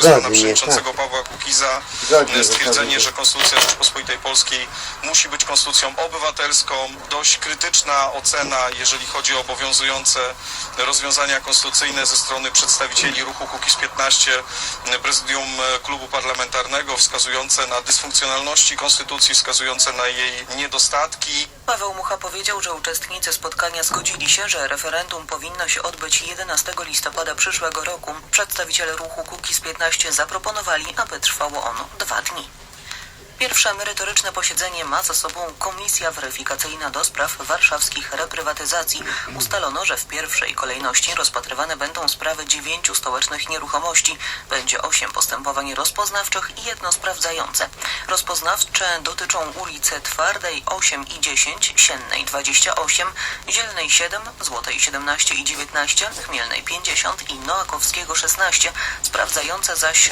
przez pana przewodniczącego Pawła Kukiza stwierdzenie, że Konstytucja Rzeczypospolitej Polskiej musi być konstytucją obywatelską. Dość krytyczna ocena, jeżeli chodzi o obowiązujące rozwiązania konstytucyjne ze strony przedstawicieli ruchu Kukiz 15, e, prezydium klubu parlamentarnego, wskazujące na dysfunkcjonalności konstytucji, wskazujące na jej niedostatki. Paweł Mucha powiedział, że uczestnicy spotkania zgodzili się, że referendum powinno się odbyć 11 listopada przyszłego roku. Przedstawiciele ruchu Kukiz 15 zaproponowali, aby trwało ono dwa dni. Pierwsze merytoryczne posiedzenie ma za sobą Komisja Weryfikacyjna do spraw warszawskich reprywatyzacji. Ustalono, że w pierwszej kolejności rozpatrywane będą sprawy dziewięciu stołecznych nieruchomości. Będzie osiem postępowań rozpoznawczych i jedno sprawdzające. Rozpoznawcze dotyczą ulicy Twardej 8 i 10, Siennej 28, Zielnej 7, Złotej 17 i 19, Chmielnej 50 i Noakowskiego 16, sprawdzające zaś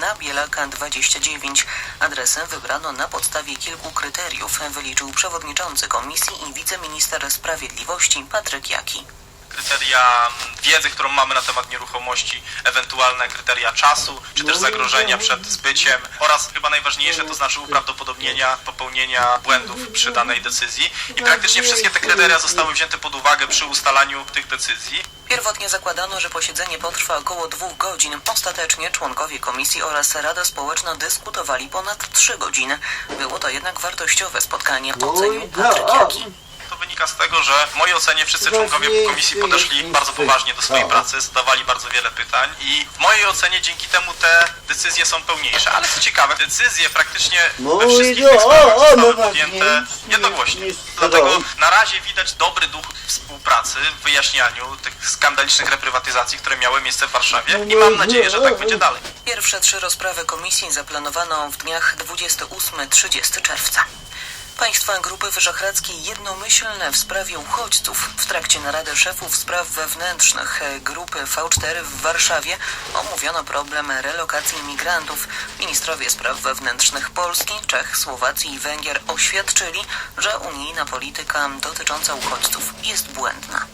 na Bielaka 29. Adresy wybrano na podstawie kilku kryteriów, wyliczył przewodniczący komisji i wiceminister sprawiedliwości Patryk Jaki. kryteria wiedzy, którą mamy na temat nieruchomości, ewentualne kryteria czasu, czy też zagrożenia przed zbyciem oraz chyba najważniejsze, to znaczy uprawdopodobnienia popełnienia błędów przy danej decyzji. I praktycznie wszystkie te kryteria zostały wzięte pod uwagę przy ustalaniu tych decyzji. Pierwotnie zakładano, że posiedzenie potrwa około dwóch godzin. Ostatecznie członkowie komisji oraz Rada Społeczna dyskutowali ponad trzy godziny. Było to jednak wartościowe spotkanie, ocenił Patryk Jaki. To wynika z tego, że w mojej ocenie wszyscy członkowie komisji podeszli bardzo poważnie do swojej pracy, zadawali bardzo wiele pytań i w mojej ocenie dzięki temu te decyzje są pełniejsze. Ale co ciekawe, decyzje praktycznie we Mój wszystkich Boże, tych sprawach no zostały właśnie, podjęte jednogłośnie. nie Dlatego na razie widać dobry duch współpracy w wyjaśnianiu tych skandalicznych reprywatyzacji, które miały miejsce w Warszawie i mam nadzieję, że tak będzie dalej. Pierwsze trzy rozprawy komisji zaplanowano w dniach 28-30 czerwca. Państwa Grupy Wyszehradzkiej jednomyślne w sprawie uchodźców. W trakcie narady szefów spraw wewnętrznych grupy V4 w Warszawie omówiono problem relokacji imigrantów. Ministrowie spraw wewnętrznych Polski, Czech, Słowacji i Węgier oświadczyli, że unijna polityka dotycząca uchodźców jest błędna.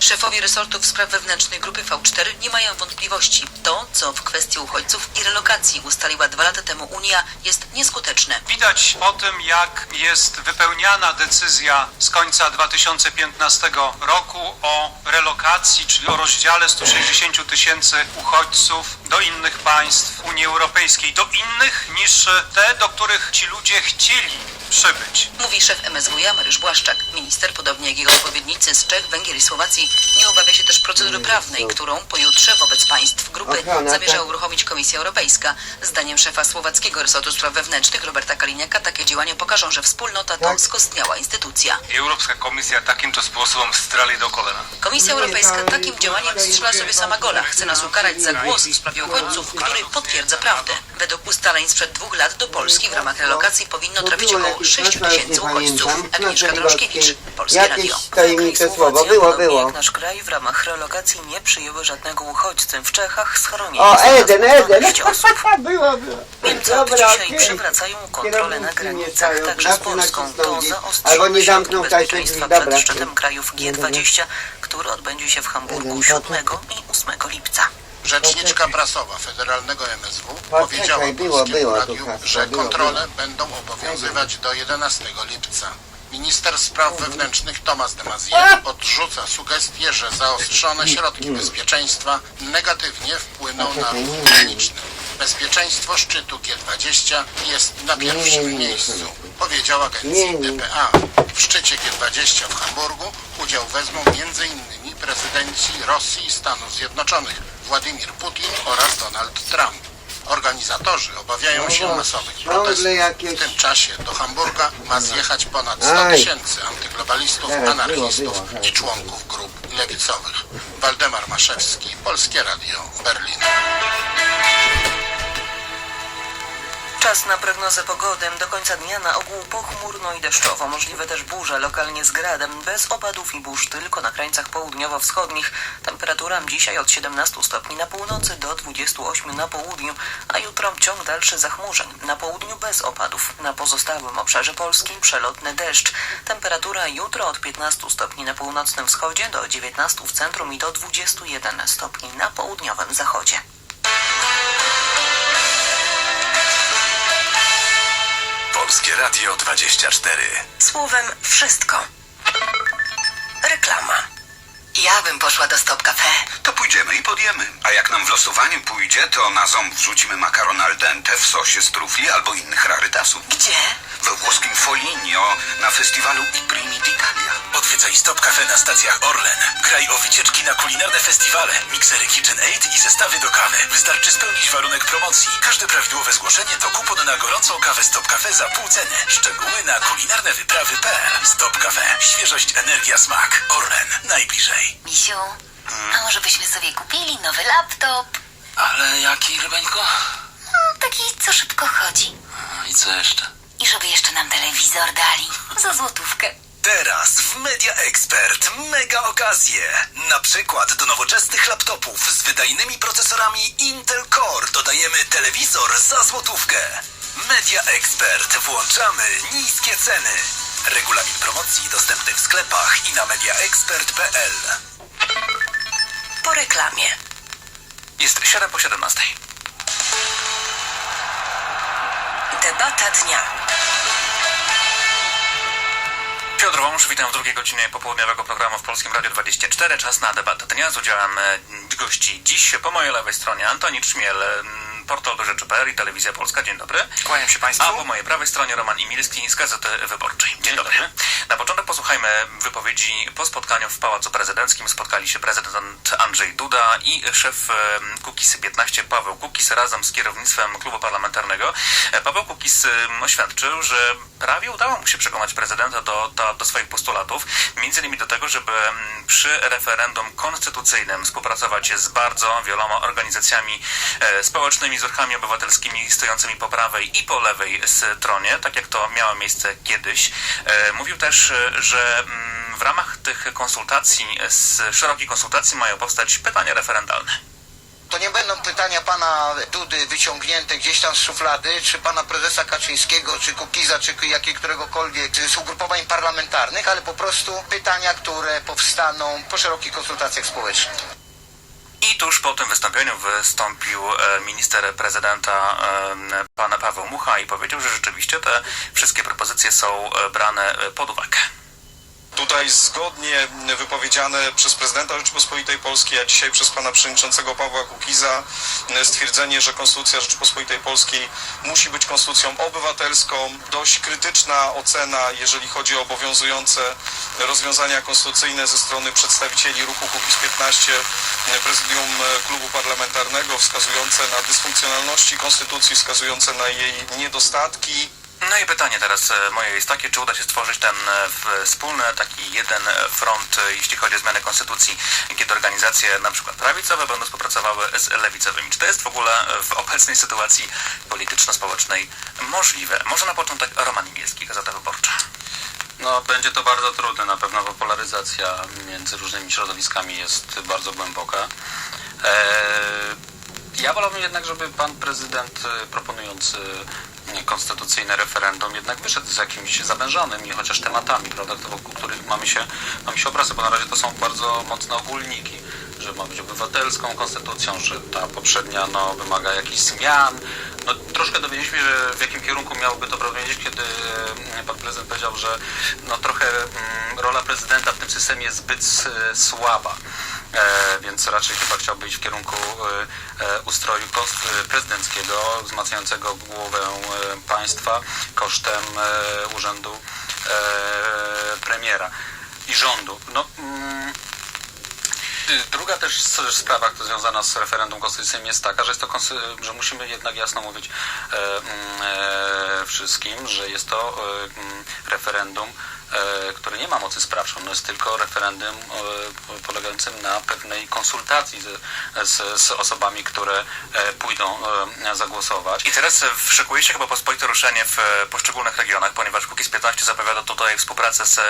Szefowie resortów spraw wewnętrznych grupy V4 nie mają wątpliwości. To, co w kwestii uchodźców i relokacji ustaliła dwa lata temu Unia, jest nieskuteczne. Widać po tym, jak jest wypełniana decyzja z końca 2015 roku o relokacji, czyli o rozdziale 160 tysięcy uchodźców do innych państw Unii Europejskiej, do innych niż te, do których ci ludzie chcieli przybyć. Mówi szef MSWiA Mariusz Błaszczak. Minister, podobnie jak jego odpowiednicy z Czech, Węgier i Słowacji, nie obawia się też procedury prawnej, którą pojutrze wobec państw grupy zamierza uruchomić Komisja Europejska. Zdaniem szefa słowackiego resortu spraw wewnętrznych Roberta Kaliniaka takie działania pokażą, że wspólnota to Tak. skostniała instytucja. Europska komisja takimto sposobem strali do kolana. Komisja Europejska to- takim działaniem strzela sobie sama gola. Chce nas ukarać za głos w sprawie uchodźców, który potwierdza prawdę. Według ustaleń sprzed dwóch lat do Polski w ramach relokacji powinno trafić około jakieś 6 nazwa, już tysięcy uchodźców. Agnieszka Droszkiewicz, Wigockiej. Polskie Jakieś Radio. tajemnicze słowo. Było, było. Nasz kraj w ramach relokacji nie przyjęły żadnego uchodźcę. W Czechach schronienie O, Eden, Eden! 12 osób. Było, było. Niemcy od Dobra, dzisiaj okej. przywracają kontrolę na Kierownicy nie granicach, stają, także z Polską. To zaostrzyło Albo nie się zamknął tak bezpieczeństwa drzwi, dobra. przed szczytem krajów G20, który odbędzie się w Hamburgu Jeden 7 i 8 lipca. Rzeczniczka prasowa Federalnego MSW Poczekaj, powiedziała było, Polskiemu było tu Radiu, hasło, że było, kontrole będą obowiązywać do 11 lipca. Minister spraw wewnętrznych Tomasz de Maizière odrzuca sugestie, że zaostrzone środki bezpieczeństwa negatywnie wpłyną na ruch graniczny. Bezpieczeństwo szczytu G20 jest na pierwszym miejscu, powiedział agencji. DPA. W szczycie G20 w Hamburgu udział wezmą m.in. prezydenci Rosji i Stanów Zjednoczonych Władimir Putin oraz Donald Trump. Organizatorzy obawiają się No, masowych protestów. W tym czasie do Hamburga ma zjechać ponad 100 Aj. tysięcy antyglobalistów, anarchistów i członków grup lewicowych. Waldemar Maszewski, Polskie Radio, Berlin. Czas na prognozę pogody. Do końca dnia na ogół pochmurno i deszczowo. Możliwe też burze, lokalnie z gradem. Bez opadów i burz, tylko na krańcach południowo-wschodnich. Temperatura dzisiaj od 17 stopni na północy do 28 na południu, a jutro ciąg dalszy zachmurzeń. Na południu bez opadów. Na pozostałym obszarze Polski przelotny deszcz. Temperatura jutro od 15 stopni na północnym wschodzie do 19 w centrum i do 21 stopni na południowym zachodzie. Radio 24. Słowem wszystko. Reklama. Ja bym poszła do Stop Cafe. To pójdziemy i podjemy. A jak nam w losowaniu pójdzie, to na ząb wrzucimy makaron al dente w sosie z trufli albo innych rarytasów. Gdzie? We włoskim Foligno na festiwalu I Primi d'Italia. Odwiedzaj Stop Cafe na stacjach Orlen. Kraj o wycieczki na kulinarne festiwale, miksery KitchenAid i zestawy do kawy. Wystarczy spełnić warunek promocji. Każde prawidłowe zgłoszenie to kupon na gorącą kawę Stop Cafe za pół ceny. Szczegóły na kulinarnewyprawy.pl. Stop Cafe. Świeżość, energia, smak. Orlen. Najbliżej. Misiu, a może byśmy sobie kupili nowy laptop? Ale jaki, Rybeńko? Hmm, Taki, co szybko chodzi. I co jeszcze? I żeby jeszcze nam telewizor dali. Za złotówkę. Teraz w Media Expert mega okazje. Na przykład do nowoczesnych laptopów z wydajnymi procesorami Intel Core dodajemy telewizor za złotówkę. Media Expert włączamy niskie ceny. Regulamin promocji dostępny w sklepach i na mediaexpert.pl. Po reklamie. Jest 7 po 17. Debata dnia. Piotr Wąż, witam w drugiej godzinie popołudniowego programu w Polskim Radiu 24. Czas na debatę dnia z udziałem e, gości. Dziś po mojej lewej stronie Antoni Trzmiel, m, portal do Rzeczy.pl i Telewizja Polska. Dzień dobry. Kłaniam się Państwu. A po mojej prawej stronie Roman Imilski z Gazety Wyborczej. Dzień, dobry. Na początek posłuchajmy wypowiedzi po spotkaniu w Pałacu Prezydenckim. Spotkali się prezydent Andrzej Duda i szef Kukiz 15 Paweł Kukiz razem z kierownictwem klubu parlamentarnego. E, Paweł Kukiz em, oświadczył, że prawie udało mu się przekonać prezydenta do, do, do swoich postulatów, między innymi do tego, żeby przy referendum konstytucyjnym współpracować z bardzo wieloma organizacjami e, społecznymi, z ruchami obywatelskimi stojącymi po prawej i po lewej stronie, tak jak to miało miejsce kiedyś. E, Mówił też, że mm, w ramach tych konsultacji, z szerokich konsultacji mają powstać pytania referendalne. To nie będą pytania pana Dudy wyciągnięte gdzieś tam z szuflady, czy pana prezesa Kaczyńskiego, czy Kukiza, czy jakiej któregokolwiek z ugrupowań parlamentarnych, ale po prostu pytania, które powstaną po szerokich konsultacjach społecznych. I tuż po tym wystąpieniu wystąpił e, minister prezydenta e, pan Paweł Mucha i powiedział, że rzeczywiście te wszystkie propozycje są e, brane pod uwagę. Tutaj zgodnie wypowiedziane przez prezydenta Rzeczypospolitej Polskiej, a dzisiaj przez pana przewodniczącego Pawła Kukiza e, stwierdzenie, że Konstytucja Rzeczypospolitej Polskiej musi być konstytucją obywatelską. Dość krytyczna ocena, jeżeli chodzi o obowiązujące rozwiązania konstytucyjne ze strony przedstawicieli ruchu Kukiz 15, e, prezydium e, klubu parlamentarnego, wskazujące na dysfunkcjonalności konstytucji, wskazujące na jej niedostatki. No i pytanie teraz e, moje jest takie, czy uda się stworzyć ten e, wspólny, taki jeden e, front, jeśli chodzi o zmianę konstytucji, kiedy organizacje na przykład prawicowe będą współpracowały z lewicowymi. Czy to jest w ogóle w obecnej sytuacji polityczno-społecznej możliwe? Może na początek Roman Imielski, Gazeta Wyborcza. No, będzie to bardzo trudne. Na pewno bo polaryzacja między różnymi środowiskami jest bardzo głęboka. Eee, ja wolałbym jednak, żeby pan prezydent proponujący konstytucyjne referendum jednak wyszedł z jakimiś zawężonymi chociaż tematami, prawda, wokół których mamy się, mamy się obracać, bo na razie to są bardzo mocne ogólniki, że ma być obywatelską konstytucją, że ta poprzednia no, wymaga jakichś zmian. No, troszkę dowiedzieliśmy, że w jakim kierunku miałoby to prowadzić, kiedy mm, pan prezydent powiedział, że no, trochę mm, rola prezydenta w tym systemie jest zbyt s- słaba. E, więc raczej chyba chciałby iść w kierunku e, e, ustroju prezydenckiego, wzmacniającego głowę państwa kosztem urzędu premiera i rządu. No, mm, Y, Druga też sprawa związana z referendum konstytucyjnym jest taka, że, jest to, że musimy jednak jasno mówić mm, wszystkim, że jest to mm, referendum, e, które nie ma mocy sprawczą. No jest tylko referendum e, polegającym na pewnej konsultacji z, z, z osobami, które e, pójdą zagłosować. I teraz szykuje się chyba pospolite ruszenie w poszczególnych regionach, ponieważ Kukiz 15 zapowiada tutaj współpracę z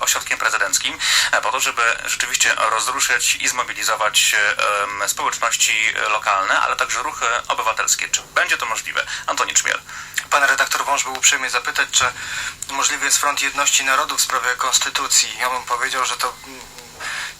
ośrodkiem prezydenckim po to, żeby rzeczywiście rozruszyć i zmobilizować społeczności lokalne, ale także ruchy obywatelskie. Czy będzie to możliwe? Antoni Czmiel. Pan redaktor Wąż był uprzejmy zapytać, czy możliwy jest front jedności narodu w sprawie konstytucji. Ja bym powiedział, że to mm,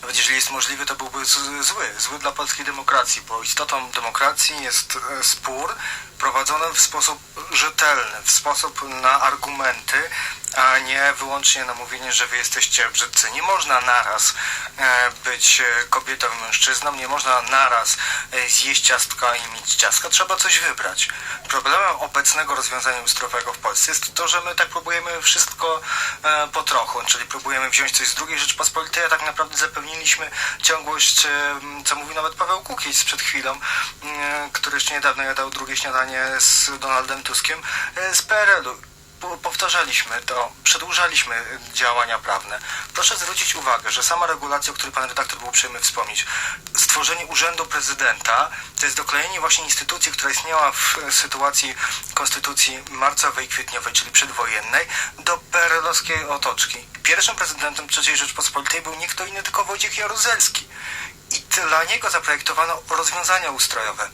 nawet jeżeli jest możliwy, to byłby zły. Zły dla polskiej demokracji, bo istotą demokracji jest e, spór, prowadzone w sposób rzetelny, w sposób na argumenty, a nie wyłącznie na mówienie, że wy jesteście brzydcy. Nie można naraz e, być e, kobietą i mężczyzną, nie można naraz e, zjeść ciastka i mieć ciastka. Trzeba coś wybrać. Problemem obecnego rozwiązania ustrojowego w Polsce jest to, że my tak próbujemy wszystko po trochu, czyli próbujemy wziąć coś z drugiej Rzeczpospolitej, a tak naprawdę zapewniliśmy ciągłość, co mówi nawet Paweł Kukiz przed chwilą, który jeszcze niedawno jadał drugie śniadanie z Donaldem Tuskiem e, z PRL-u po- powtarzaliśmy to, przedłużaliśmy działania prawne. Proszę zwrócić uwagę, że sama regulacja, o której pan redaktor był uprzejmy wspomnieć, stworzenie urzędu prezydenta, to jest doklejenie właśnie instytucji, która istniała w sytuacji konstytucji marcowej, kwietniowej, czyli przedwojennej, do perelowskiej otoczki. Pierwszym prezydentem III Rzeczpospolitej był nie kto inny, tylko Wojciech Jaruzelski. I dla niego zaprojektowano rozwiązania ustrojowe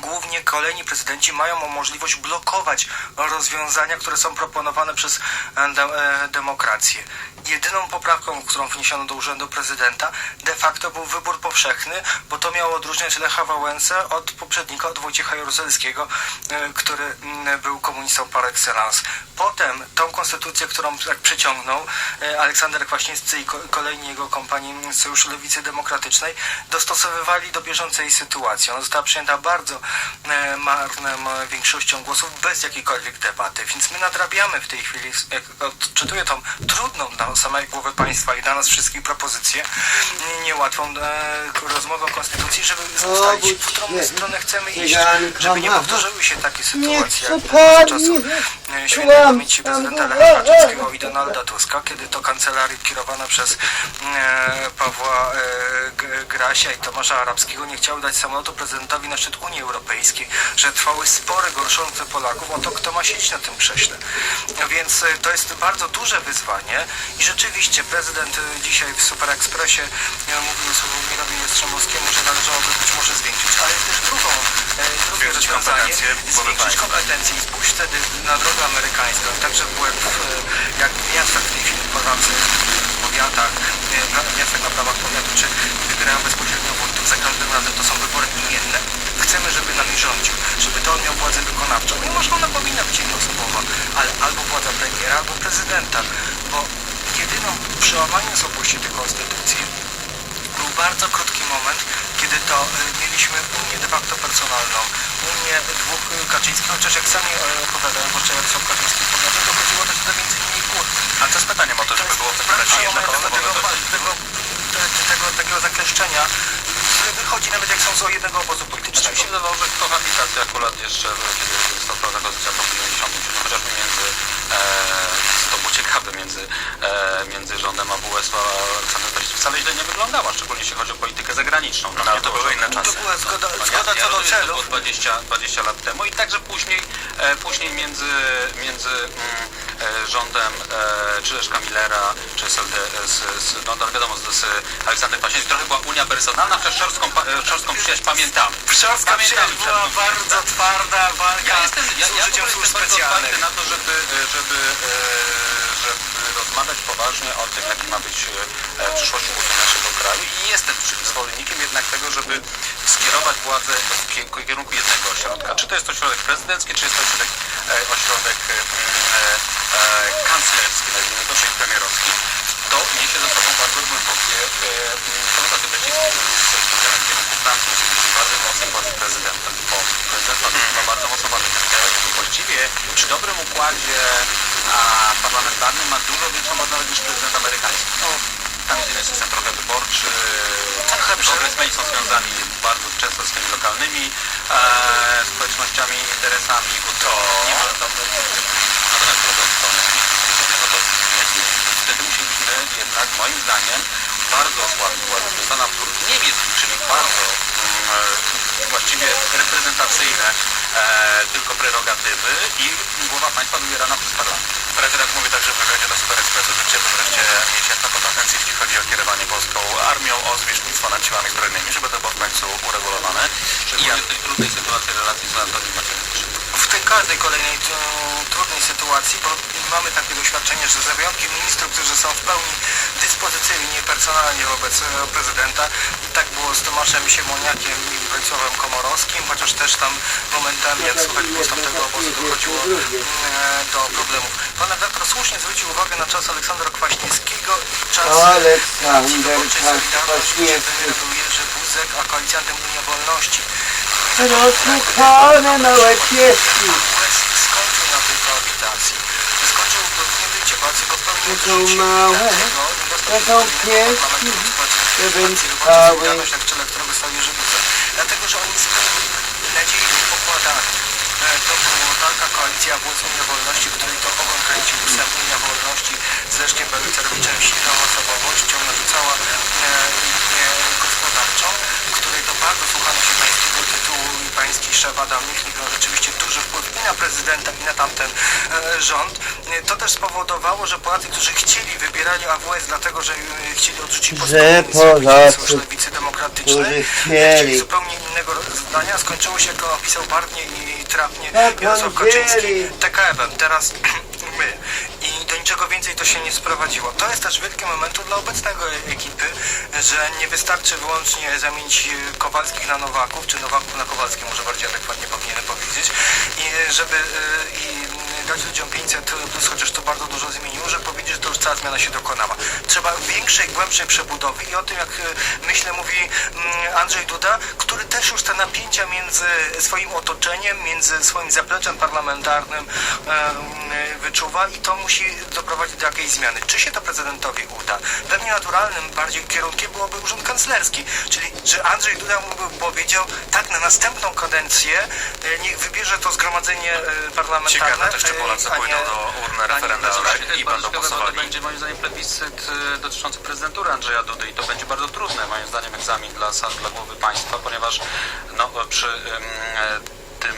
głównie kolejni prezydenci mają możliwość blokować rozwiązania, które są proponowane przez e, de, e, demokrację. Jedyną poprawką, którą wniesiono do urzędu prezydenta, de facto był wybór powszechny, bo to miało odróżniać Lecha Wałęsę od poprzednika, od Wojciecha Jaruzelskiego, e, który mm, był komunistą par excellence. Potem tą konstytucję, którą tak przeciągnął Aleksander Kwaśniewski i ko- kolejni jego kompanii z Sojuszu Lewicy Demokratycznej, dostosowywali do bieżącej sytuacji. Ona została przyjęta bardzo marną e, większością głosów, bez jakiejkolwiek debaty. Więc my nadrabiamy w tej chwili, jak odczytuję tą trudną dla samej głowy państwa i dla nas wszystkich propozycję, nie- niełatwą e, rozmowę o konstytucji, żeby ustalić, w którą stronę chcemy iść, żeby nie powtórzyły się takie sytuacje jak za czasów e, świętej pamięci prezydenta Lecha Kaczyńskiego i Donalda Tuska, kiedy to kancelarii kierowana przez e, Pawła e, Grasia i Tomasza Arabskiego nie chciały dać samolotu prezydentowi na szczyt Unii Europejskiej, że trwały spory gorszące Polaków o to, kto ma siedzieć na tym krześle. Więc e, to jest bardzo duże wyzwanie i rzeczywiście prezydent e, dzisiaj w Super Expressie e, mówił Sławomirowi Jastrzębowskiemu, że należałoby być może zwiększyć, ale jest też drugą, drugie Zwiększyć rozwiązanie, zwiększyć kompetencje i pójść wtedy na drogę amerykańską. Także w łeb, e, jak w miastach w tej chwili Polacy w powiatach, w miastach na prawach powiatu, czy wybierają bezpośrednio za każdym razem to są wybory imienne. Chcemy, żeby nami rządził, żeby to on miał władzę wykonawczą. Mimo, że ona powinna być jednoosobowa, ale albo władza premiera, albo prezydenta, bo jedyną przełamaniem słabości tej konstytucji był bardzo krótki moment, kiedy to e, mieliśmy Unię de facto personalną, Unię dwóch e, Kaczyńskich, chociaż jak sami e, opowiadają, bo Jarosław Kaczyński opowiada, dochodziło też do między innymi kłód. A co z pytaniem o to, żeby było w takim razie Przełamanie jednakowo tego, tego, tego, te- tego, zakleszczenia, wychodzi nawet jak są z jednego obozu politycznego. Mi się wydawało, że kohabitacja akurat jeszcze, kiedy została ta konstytucja po 90, chociażby między, e, to było ciekawe, między, e, między rządem AWS a Aleksandrem Kwaśniewskim wcale źle nie wyglądała, szczególnie jeśli chodzi o politykę zagraniczną. No, ale to były inne czasy. To była zgoda, No, zgoda ja, co ja do rozumiem, że to było 20, 20 lat temu i także później, e, później między, między mm, e, rządem e, czy Leszka Millera, czy z, LD, z, z, no, no wiadomo, z, z Aleksandrem Kwaśniewskim trochę była unia personalna, chociaż szorską, e, szorską przyjaźń pamiętamy. Pszczorska Pamiętamy przyjaźń była bardzo twarda walka Ja jestem, ja, z ja w użyciem służb specjalnych. na to, żeby, e, żeby rozmawiać poważnie o tym, jaki ma być e, przyszłość usług naszego kraju i jestem zwolennikiem jednak tego, żeby skierować władzę w kie- w kierunku jednego ośrodka. Czy to jest ośrodek prezydencki, czy jest to ośrodek, e, ośrodek e, e, e, kanclerski, to, czyli premierowski. To niesie ze sobą bardzo głębokie e, konotacje przeciwne w kierunku Francji, oczywiście bardzo mocnej władzy prezydenta, bo prezydent ma, bardzo mocną władzę. Właściwie przy dobrym układzie a, parlamentarnym ma dużo większą władzę nawet niż prezydent amerykański. No, tam jest inny system trochę wyborczy, kongresmeni są związani bardzo często z tymi lokalnymi e, społecznościami, interesami, bo to nie ma tam natomiast to, to, to wtedy musieliśmy jednak moim zdaniem bardzo władzę. Stan absurd niemiecki, czyli bardzo mm, właściwie reprezentacyjne e, tylko prerogatywy i głowa państwa wybierana przez parlament. Prezydent mówi także w wywiadzie do Super Expressu, że chciałby wreszcie mieć jasne kompetencje, jeśli chodzi o kierowanie polską armią, o zwierzchnictwo nad siłami zbrojnymi, żeby to było w końcu uregulowane. Szczególnie w tej trudnej sytuacji relacji z Antonią Macierewicz. W tej każdej kolejnej trudnej sytuacji, bo mamy takie doświadczenie, że za wyjątkiem ministrów, którzy są w pełni dyspozycji opozycyjni personalnie wobec e, prezydenta. Tak było z Tomaszem Siemoniakiem i Wojciechowem Komorowskim, chociaż też tam momentami, jak słychać było z tamtego obozu, dochodziło e, do problemów. Pan redaktor słusznie zwrócił uwagę na czas Aleksandra Kwaśniewskiego i czas Aleksander Solidarności, gdzie Kwaśniewski. premierem był Jerzy Buzek, a koalicjantem Unia Wolności. Rozmuchane małe pieski. Skończył na tej koabitacji. Bardzo go To są odrzucił. małe, to są pieski, na czele którego. Dlatego, że oni spełnili nadzieję pokładane. E, To była taka koalicja Włos Unia Wolności, w której to ogon kręcił psem Unia Wolności z Leszkiem Berycerowiczem silną osobowością, narzucała e, linię gospodarczą, w której to bardzo słuchano się pańskiego tytułu i szef Adam Michnik miał rzeczywiście duży wpływ i na prezydenta, i na tamten e, rząd. To też spowodowało, że Polacy, którzy chcieli, wybierali AWS dlatego, że e, chcieli odrzucić Że Polacy, lewicy demokratycznej, chcieli zupełnie innego zdania. Skończyło się, jak to napisał barwnie i trafnie Tak, Jarosław Kaczyński. TKM-em, teraz niczego więcej to się nie sprowadziło. To jest też wielkie momentu dla obecnego ekipy, że nie wystarczy wyłącznie zamienić e, Kowalskich na Nowaków, czy Nowaków na Kowalskich, może bardziej adekwatnie powinienem powiedzieć, i żeby e, i dać ludziom 500 plus, chociaż to bardzo dużo zmieniło, że powiedzieć, że to już cała zmiana się dokonała. Trzeba większej, głębszej przebudowy i o tym, jak e, myślę, mówi mm, Andrzej Duda, który też już te napięcia między swoim otoczeniem, między swoim zapleczem parlamentarnym wyczuwa i to musi doprowadzić do jakiejś zmiany. Czy się to prezydentowi uda? Pewnie naturalnym bardziej kierunkiem byłoby urząd kanclerski, czyli że Andrzej Duda mógłby powiedział tak na następną kadencję e, niech wybierze to zgromadzenie e, parlamentarne. Ciekawe też, czy Polacy pójdą do urny referendalnej i będą bo to głosowali. będzie moim zdaniem plebiscyt y, dotyczący prezydentury Andrzeja Dudy i to będzie bardzo trudne moim zdaniem egzamin dla, dla głowy państwa, ponieważ no, przy e, tym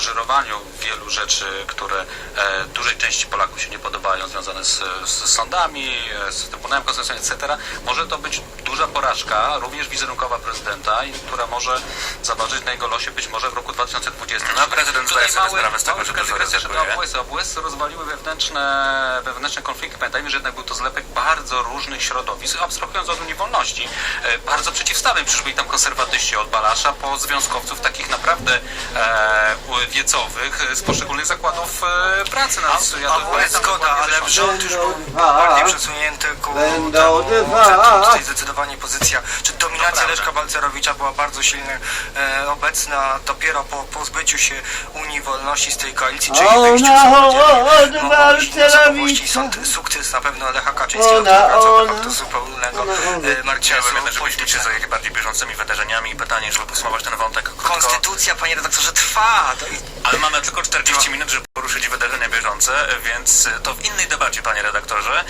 żyrowaniu wielu rzeczy, które e, dużej części Polaków się nie podobają, związane z, z sądami, e, z Trybunałem Konstytucyjnym, etc., może to być duża porażka, również wizerunkowa prezydenta, która może zaważyć na jego losie być może w roku 2020. No, prezydent zdaje sobie mały- sprawę z tego, że AWS. AWS rozwaliły wewnętrzne, wewnętrzne konflikty. Pamiętajmy, że jednak był to zlepek bardzo różnych środowisk, abstrahując od Unii Wolności, e, bardzo przeciwstawnym. Przecież byli tam konserwatyści od Balasza po związkowców takich naprawdę e, wiecowych e, z poszczególnych zakładów e, pracy. Nawet, ja to pamiętam zgoda, ale rząd już był bardziej przesunięty ku temu centrum. Tutaj zdecydowanie pozycja, czy dominacja. Leszka Balcerowicza była bardzo silnie e, obecna dopiero po pozbyciu się Unii Wolności z tej koalicji, czyli wyjściu osobowości. Balcerowicza. Sąd, sukces na pewno Lecha Kaczyńskiego, ona. faktu zupełnego e, marginesu Chciałbym jednak, żebyśmy się zajęli bardziej bieżącymi wydarzeniami i pytanie, żeby podsumować ten wątek. Konstytucja, panie redaktorze, trwa. To Ale mamy tylko 40 minut, żeby poruszyć wydarzenia bieżące, więc to w innej debacie, panie redaktorze.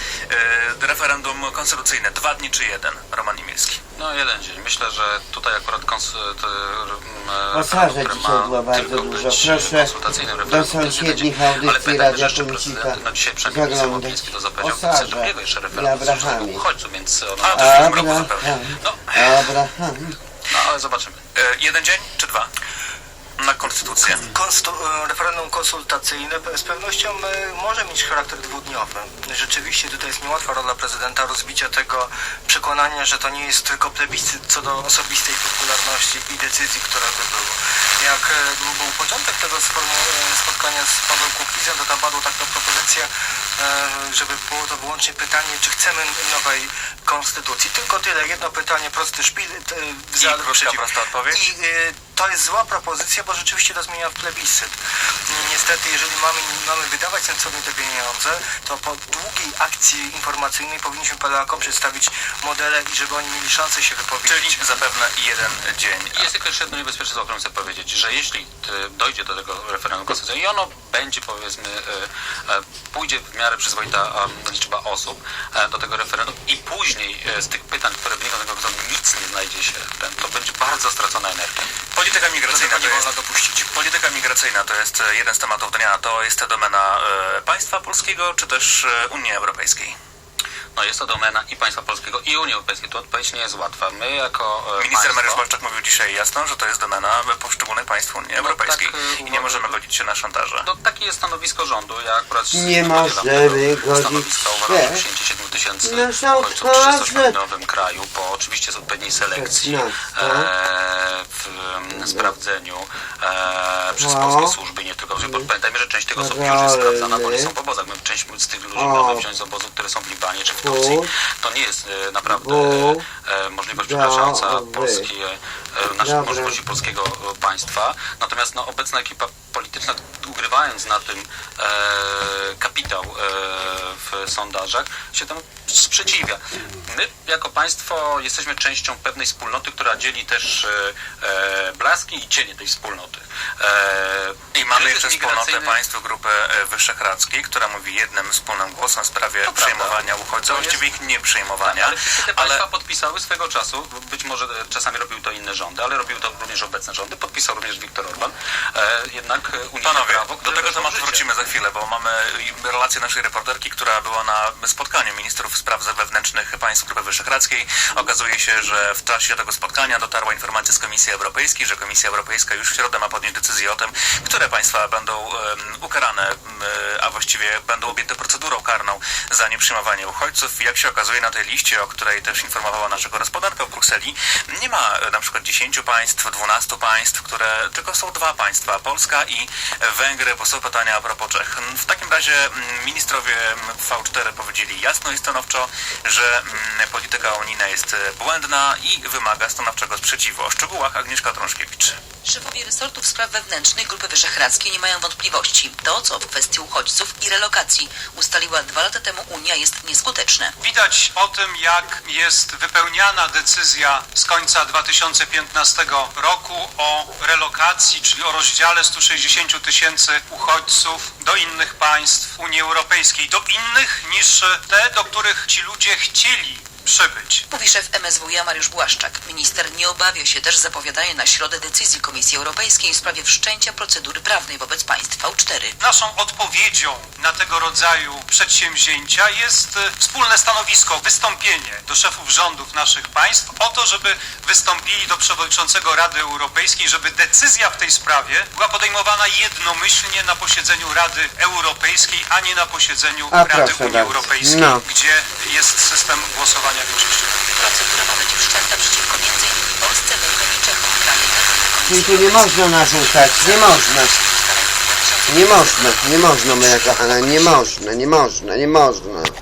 E, Referendum konstytucyjne, dwa dni czy jeden? Roman Niemiecki. No jeden dzień. Myślę, że tutaj akurat kons- m, Masaże które dzisiaj ma było bardzo tylko dużo. być Proszę konsultacyjnym do referendum, to jest sąsiednich jeden dzień. Ale audycji Radia że prezydent, no dzisiaj zaglądać. Łapiński to zapowiedział, chce drugiego jeszcze referendum uchodźców, więc ono... A, to w tym roku zupełnie. No, Abraham. no, ale zobaczymy. E, Jeden dzień czy dwa? Na konstytucję. Konstu, e, referendum konsultacyjne pe- z pewnością e, może mieć charakter dwudniowy. Rzeczywiście tutaj jest niełatwa rola prezydenta rozbicia tego przekonania, że to nie jest tylko plebiscyt co do osobistej popularności i decyzji, która by była. Jak e, był początek tego e, spotkania z Pawłem Kukizem, to tam padła taka propozycja, e, żeby było to wyłącznie pytanie, czy chcemy nowej konstytucji. Tylko tyle, jedno pytanie, prosty szpil, e, za I krótka, prosta odpowiedź? I e, to jest zła propozycja, bo rzeczywiście to zmienia w plebiscyt. Niestety, jeżeli mamy, mamy wydawać sensownie te pieniądze, to po długiej akcji informacyjnej powinniśmy Polakom przedstawić modele i żeby oni mieli szansę się wypowiedzieć. Czyli zapewne jeden dzień. I Jest tylko jeszcze jedno niebezpieczeństwo, o którym chcę powiedzieć, że jeśli e, dojdzie do tego referendum konstytucyjnego i ono będzie, powiedzmy, e, e, pójdzie w miarę przyzwoita liczba osób do tego referendum i później z tych pytań, które wynikną z tego referendum, nic nie znajdzie się, to będzie bardzo stracona energia. Polityka migracyjna nie jest, wolno dopuścić. polityka migracyjna to jest jeden z tematów dnia. To jest domena e, państwa polskiego czy też e, Unii Europejskiej? No jest to domena i państwa polskiego i Unii Europejskiej. Tu odpowiedź nie jest łatwa. My jako e, Minister państwo, Mariusz Błaszczak mówił dzisiaj jasno, że to jest domena poszczególnych państw Unii Europejskiej tak, y, i nie uważam, możemy że- godzić się na szantaże. No, takie jest stanowisko rządu. Ja akurat Nie możemy godzić stanowiska. Uważam, że się przyjęcie 7 tysięcy na uchodźców w szantaże. 300-milionowym kraju, po oczywiście z odpowiedniej selekcji, e, w sprawdzeniu e, przez No. polskie służby, nie tylko. Bo pamiętajmy, że część tych osób już jest sprawdzana, bo oni są w obozach. My część z tych ludzi możemy wziąć z obozów, które są w Libanie czy w. Turcji. To nie jest e, naprawdę Fu. e, możliwość e, nasze Dobra. możliwości polskiego e, państwa. Natomiast no, obecna ekipa polityczna, ugrywając na tym e, kapitał e, w sondażach, się temu sprzeciwia. My jako państwo jesteśmy częścią pewnej wspólnoty, która dzieli też e, e, blaski i cienie tej wspólnoty. E, I mamy kryzys jeszcze wspólnotę państw grupy e, wyszehradzkiej, która mówi jednym wspólnym głosem w sprawie To prawda. uchodźców, To jest- właściwie ich nie przejmowania. Ale wszystkie te ale państwa podpisały swego czasu, być może e, czasami robiły to inne rządy, ale robiły to również obecne rządy, podpisał również Viktor Orban, e, jednak e, unijne Panowie, prawo, do tego tematu życie. wrócimy za chwilę, bo mamy relację naszej reporterki, która była na spotkaniu ministrów spraw wewnętrznych państw Grupy Wyszehradzkiej. Okazuje się, że w czasie tego spotkania dotarła informacja z Komisji Europejskiej, że Komisja Europejska już w środę ma podjąć decyzję o tym, które państwa będą em, ukarane, em, a właściwie będą objęte procedurą karną za nieprzyjmowanie uchodźców. Jak się okazuje na tej liście, o której też informowała nasza korespondentka w Brukseli, nie ma e, na przykład 10 państw, 12 państw, które tylko są dwa państwa, Polska i Węgry, bo są pytania a propos Czech. W takim razie mm, ministrowie V4 powiedzieli jasno i stanowczo, że mm, polityka unijna jest e, błędna i wymaga stanowczego sprzeciwu. O szczegółach Agnieszka Trążkiewicz. Szefowie resortów spraw wewnętrznych Grupy Wyszehradzkiej nie mają wątpliwości. To, co w kwestii uchodźców i relokacji ustaliła dwa lata temu Unia, jest nieskuteczne. Widać po tym, jak jest wypełniana decyzja z końca 2015 roku o relokacji, czyli o rozdziale 160 tysięcy uchodźców do innych państw Unii Europejskiej, do innych niż te, do których ci ludzie chcieli przybyć. Mówi szef MSWiA Mariusz Błaszczak. Minister nie obawia się też zapowiadania na środę decyzji Komisji Europejskiej w sprawie wszczęcia procedury prawnej wobec państw V4. Naszą odpowiedzią na tego rodzaju przedsięwzięcia jest e, wspólne stanowisko, wystąpienie do szefów rządów naszych państw o to, żeby wystąpili do przewodniczącego Rady Europejskiej, żeby decyzja w tej sprawie była podejmowana jednomyślnie na posiedzeniu Rady Europejskiej, a nie na posiedzeniu A, Rady Unii bardzo. Europejskiej, No. gdzie jest system głosowania Czyli tu nie można narzucać, nie można. Nie można, nie można moja kochana, nie można, nie można, nie można.